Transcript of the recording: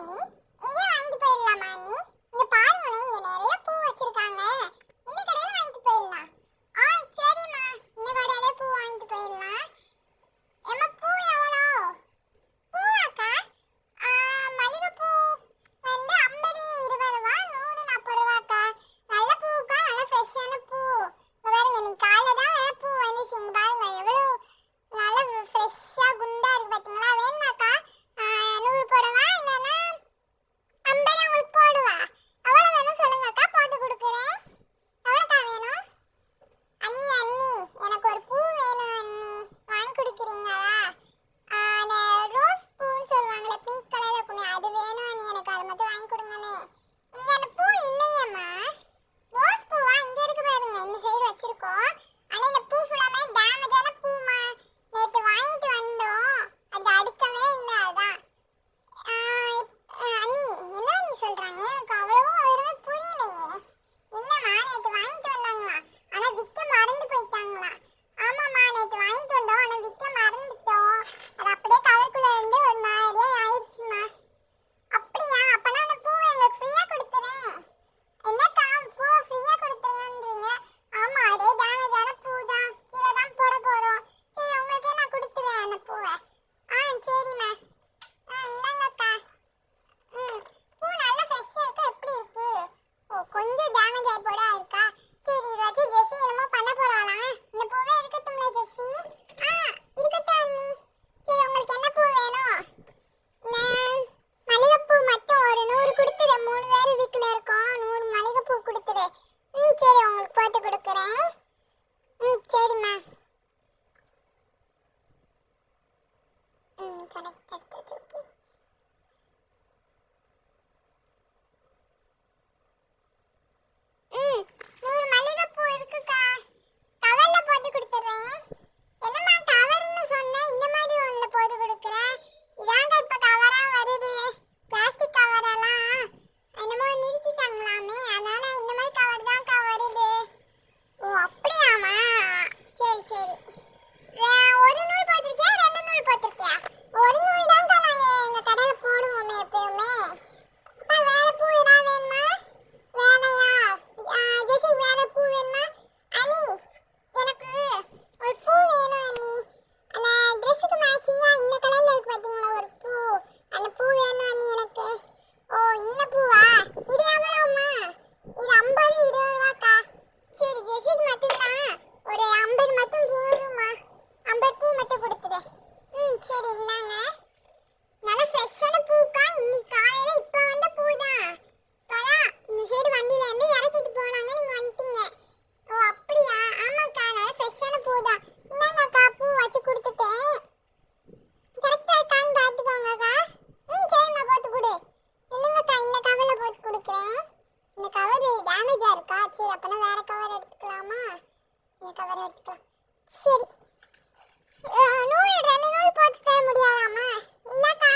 に வேறு கவர் எடுத்துக்கலாமா? இந்த கவர் எடுத்துக்கலாம். சரி. நூல் ரெண்டு நூல் போட்டு தர முடியாதாமா இல்லைக்கா